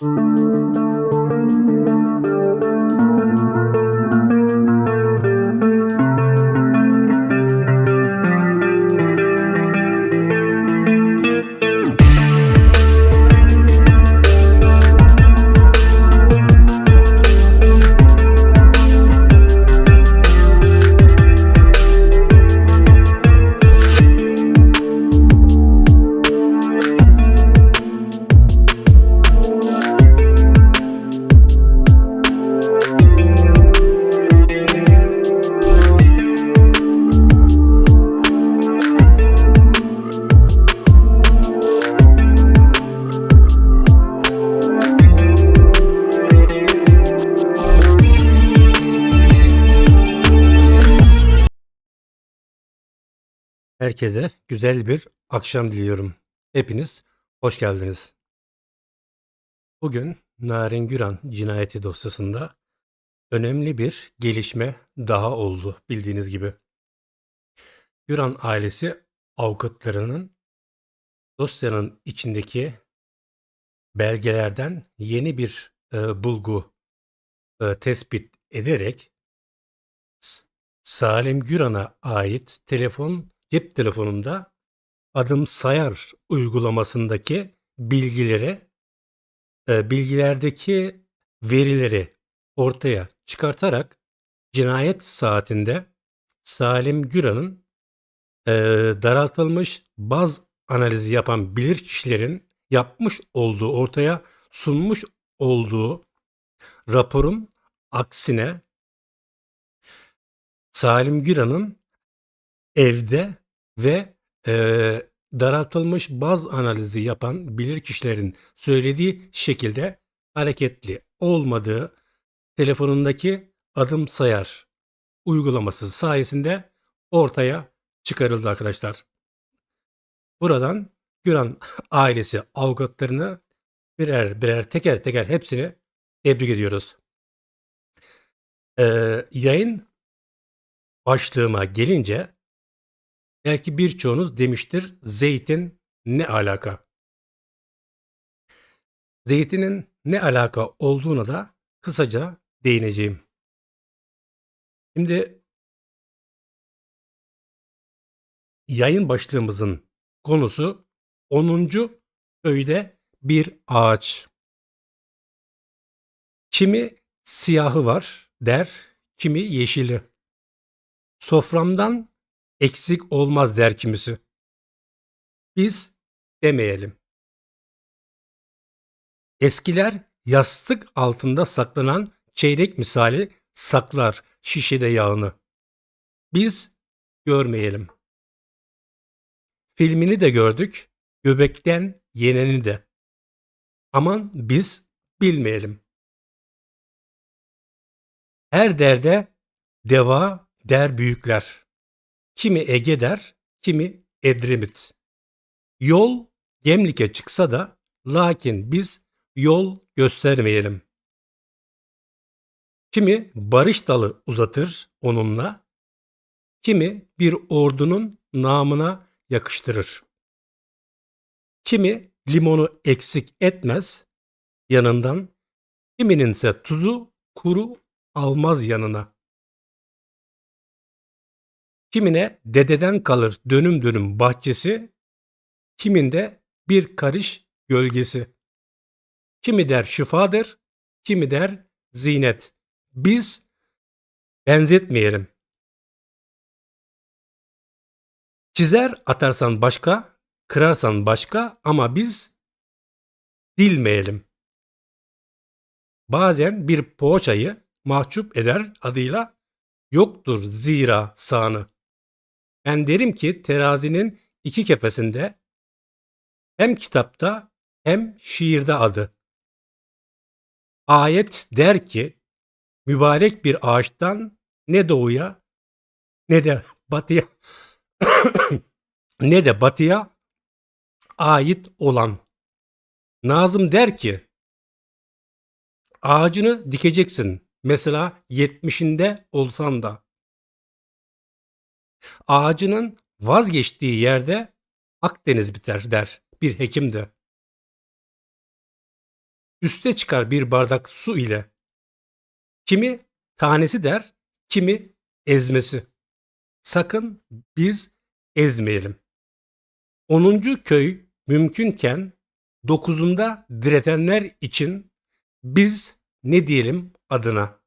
Música Herkese güzel bir akşam diliyorum. Hepiniz hoş geldiniz. Bugün Narin Güran cinayeti dosyasında önemli bir gelişme daha oldu bildiğiniz gibi. Güran ailesi avukatlarının dosyanın içindeki belgelerden yeni bir e, bulgu e, tespit ederek Salim Güran'a ait telefon cep telefonumda adım sayar uygulamasındaki bilgileri e, bilgilerdeki verileri ortaya çıkartarak cinayet saatinde Salim Güran'ın e, daraltılmış baz analizi yapan bilirkişilerin yapmış olduğu ortaya sunmuş olduğu raporun aksine Salim Güran'ın evde ve eee, daraltılmış baz analizi yapan bilirkişilerin söylediği şekilde hareketli olmadığı telefonundaki adım sayar uygulaması sayesinde ortaya çıkarıldı arkadaşlar. Buradan Güran ailesi avukatlarını birer birer teker teker hepsini tebrik ediyoruz. Eee, yayın başlığıma gelince belki birçoğunuz demiştir zeytin ne alaka? Zeytinin ne alaka olduğuna da kısaca değineceğim. Şimdi yayın başlığımızın konusu 10. köyde bir ağaç. Kimi siyahı var der, kimi yeşili. Soframdan eksik olmaz der kimisi. Biz demeyelim. Eskiler yastık altında saklanan çeyrek misali saklar şişede yağını. Biz görmeyelim. Filmini de gördük, göbekten yeneni de. Aman biz bilmeyelim. Her derde deva der büyükler. Kimi Ege der, kimi Edremit. Yol Gemlik'e çıksa da lakin biz yol göstermeyelim. Kimi barış dalı uzatır onunla, kimi bir ordunun namına yakıştırır. Kimi limonu eksik etmez yanından, kimininse tuzu kuru almaz yanına. Kimine dededen kalır dönüm dönüm bahçesi, kiminde bir karış gölgesi. Kimi der şifadır, kimi der zinet. Biz benzetmeyelim. Çizer atarsan başka, kırarsan başka ama biz dilmeyelim. Bazen bir poğaçayı mahcup eder adıyla yoktur zira sağını. Ben derim ki terazinin iki kefesinde hem kitapta hem şiirde adı. Ayet der ki mübarek bir ağaçtan ne doğuya ne de batıya ne de batıya ait olan. Nazım der ki ağacını dikeceksin. Mesela 70'inde olsan da. Ağacının vazgeçtiği yerde Akdeniz biter der bir hekim de. üste çıkar bir bardak su ile. Kimi tanesi der, kimi ezmesi. Sakın biz ezmeyelim. 10. köy mümkünken 9'unda diretenler için biz ne diyelim adına?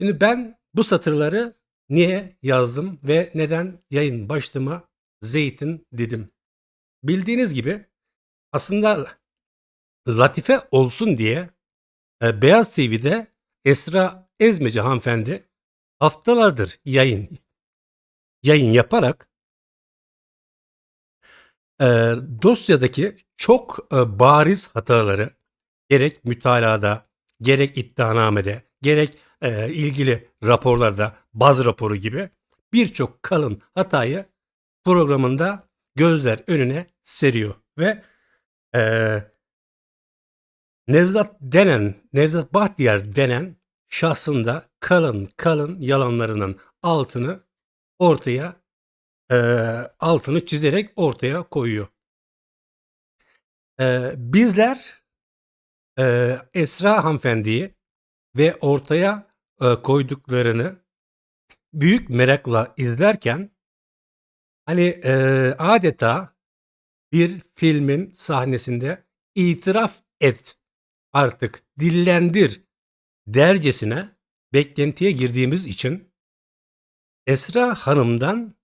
Şimdi ben bu satırları niye yazdım ve neden yayın başlığıma zeytin dedim? Bildiğiniz gibi aslında latife olsun diye e, Beyaz TV'de Esra Ezmeci hanımefendi haftalardır yayın yayın yaparak e, dosyadaki çok e, bariz hataları gerek mütalada, gerek iddianamede, gerek e, ilgili raporlarda, baz raporu gibi birçok kalın hatayı programında gözler önüne seriyor ve e, Nevzat denen, Nevzat Bahtiyar denen şahsında kalın kalın yalanlarının altını ortaya e, altını çizerek ortaya koyuyor. E, bizler e, Esra hanımefendiyi ve ortaya e, koyduklarını büyük merakla izlerken hani e, adeta bir filmin sahnesinde itiraf et artık dillendir dercesine beklentiye girdiğimiz için Esra Hanım'dan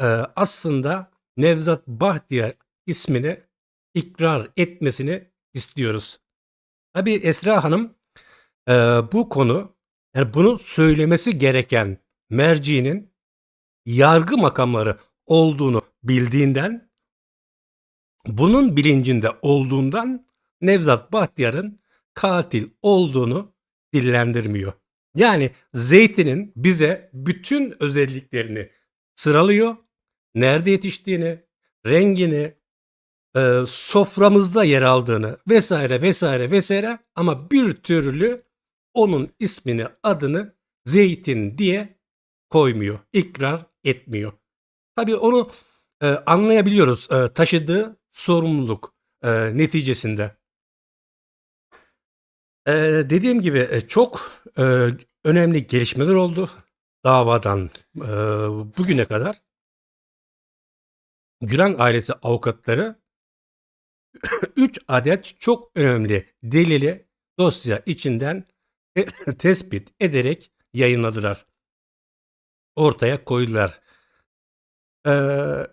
e, aslında Nevzat Bahtiyar ismini ikrar etmesini istiyoruz. Tabii Esra Hanım e, bu konu yani bunu söylemesi gereken merciğinin yargı makamları olduğunu bildiğinden bunun bilincinde olduğundan Nevzat Bahtiyar'ın katil olduğunu dillendirmiyor. Yani zeytinin bize bütün özelliklerini sıralıyor. Nerede yetiştiğini, rengini, e, soframızda yer aldığını vesaire vesaire vesaire ama bir türlü onun ismini adını zeytin diye koymuyor, ikrar etmiyor. Tabii onu e, anlayabiliyoruz e, taşıdığı sorumluluk e, neticesinde. E, dediğim gibi e, çok e, önemli gelişmeler oldu davadan e, bugüne kadar. Gülen ailesi avukatları 3 adet çok önemli delili dosya içinden tespit ederek yayınladılar. Ortaya koydular. Ee,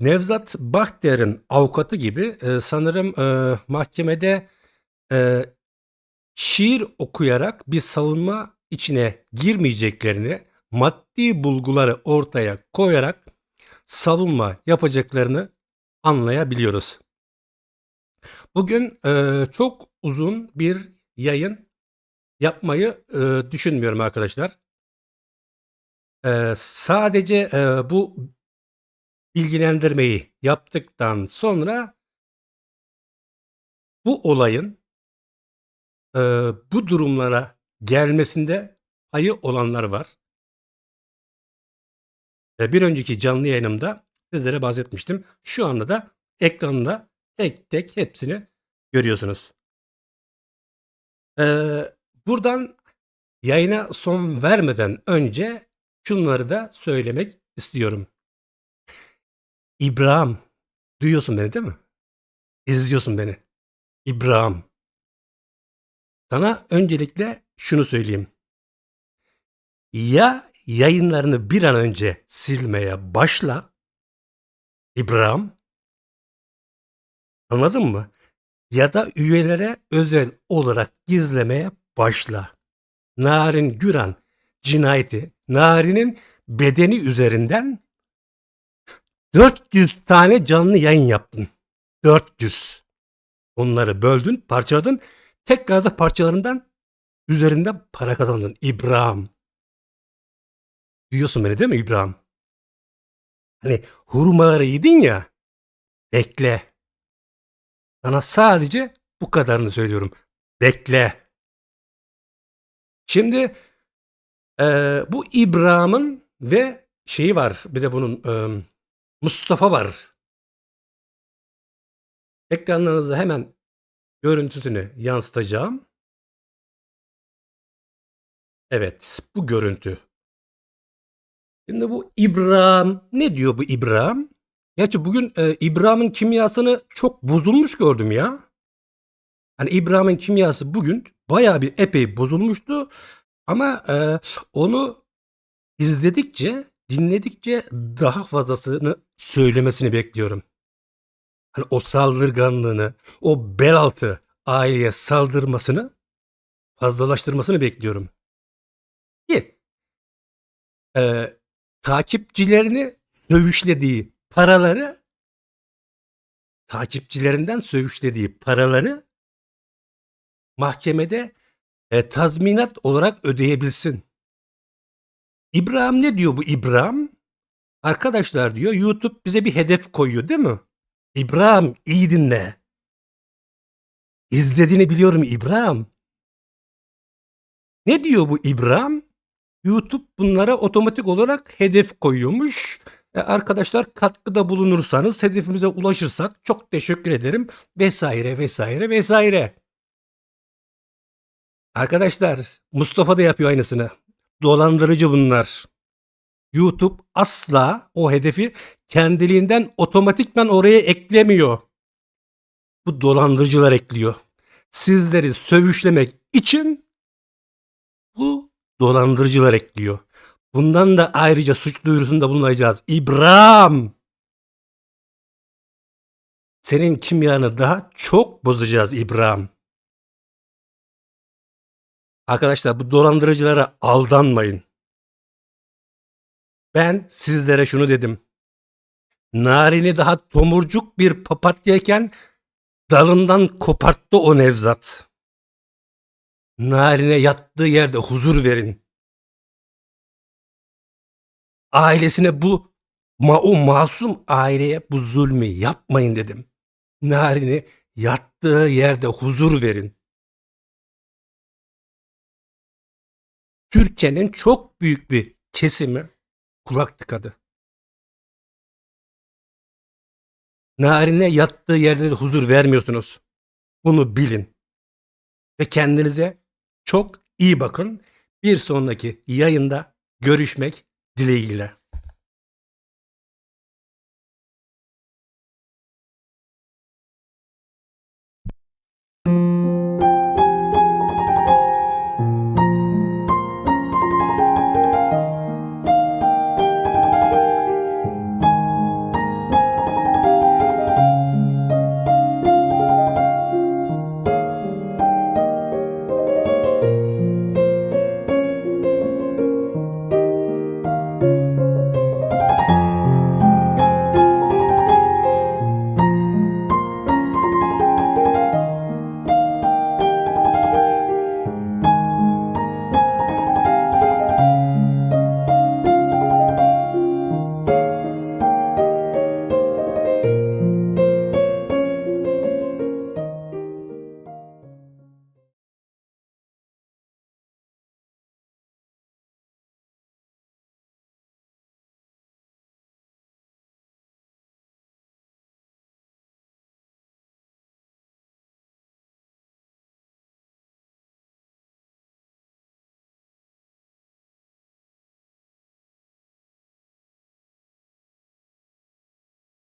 Nevzat Bahtiyar'ın avukatı gibi e, sanırım e, mahkemede e, şiir okuyarak bir savunma içine girmeyeceklerini, maddi bulguları ortaya koyarak savunma yapacaklarını anlayabiliyoruz. Bugün e, çok uzun bir yayın yapmayı e, düşünmüyorum arkadaşlar. E, sadece e, bu bilgilendirmeyi yaptıktan sonra bu olayın e, bu durumlara gelmesinde payı olanlar var. E, bir önceki canlı yayınımda sizlere bahsetmiştim. Şu anda da ekranda tek tek hepsini görüyorsunuz. Ee, buradan yayına son vermeden önce şunları da söylemek istiyorum. İbrahim, duyuyorsun beni değil mi? İzliyorsun beni. İbrahim. Sana öncelikle şunu söyleyeyim. Ya yayınlarını bir an önce silmeye başla İbrahim. Anladın mı? Ya da üyelere özel olarak gizlemeye başla. Narin Güran cinayeti, Narin'in bedeni üzerinden 400 tane canlı yayın yaptın. 400. Onları böldün, parçaladın. Tekrar da parçalarından üzerinden para kazandın. İbrahim. Duyuyorsun beni değil mi İbrahim? Hani hurmaları yedin ya. Bekle. Sana sadece bu kadarını söylüyorum. Bekle. Şimdi e, bu İbrahim'in ve şeyi var. Bir de bunun e, Mustafa var. Ekranlarınıza hemen görüntüsünü yansıtacağım. Evet, bu görüntü. Şimdi bu İbrahim ne diyor bu İbrahim? Gerçi bugün e, İbrahim'in kimyasını çok bozulmuş gördüm ya. Hani İbrahim'in kimyası bugün bayağı bir epey bozulmuştu. Ama e, onu izledikçe, dinledikçe daha fazlasını söylemesini bekliyorum. Hani o saldırganlığını, o bel altı aileye saldırmasını fazlalaştırmasını bekliyorum. Ki e, takipçilerini sövüşlediği paraları takipçilerinden sövüşlediği paraları mahkemede e, tazminat olarak ödeyebilsin. İbrahim ne diyor bu İbrahim? Arkadaşlar diyor YouTube bize bir hedef koyuyor değil mi? İbrahim iyi dinle. İzlediğini biliyorum İbrahim. Ne diyor bu İbrahim? YouTube bunlara otomatik olarak hedef koyuyormuş. E, arkadaşlar katkıda bulunursanız hedefimize ulaşırsak çok teşekkür ederim vesaire vesaire vesaire. Arkadaşlar Mustafa da yapıyor aynısını. Dolandırıcı bunlar. YouTube asla o hedefi kendiliğinden otomatikman oraya eklemiyor. Bu dolandırıcılar ekliyor. Sizleri sövüşlemek için bu dolandırıcılar ekliyor. Bundan da ayrıca suç duyurusunda bulunacağız. İbrahim! Senin kimyanı daha çok bozacağız İbrahim. Arkadaşlar bu dolandırıcılara aldanmayın. Ben sizlere şunu dedim. Narini daha tomurcuk bir papatyayken dalından koparttı o Nevzat. Narine yattığı yerde huzur verin. Ailesine bu ma o masum aileye bu zulmü yapmayın dedim. Narini yattığı yerde huzur verin. Türkiye'nin çok büyük bir kesimi kulak tıkadı. Narine yattığı yerde de huzur vermiyorsunuz. Bunu bilin. Ve kendinize çok iyi bakın. Bir sonraki yayında görüşmek dileğiyle.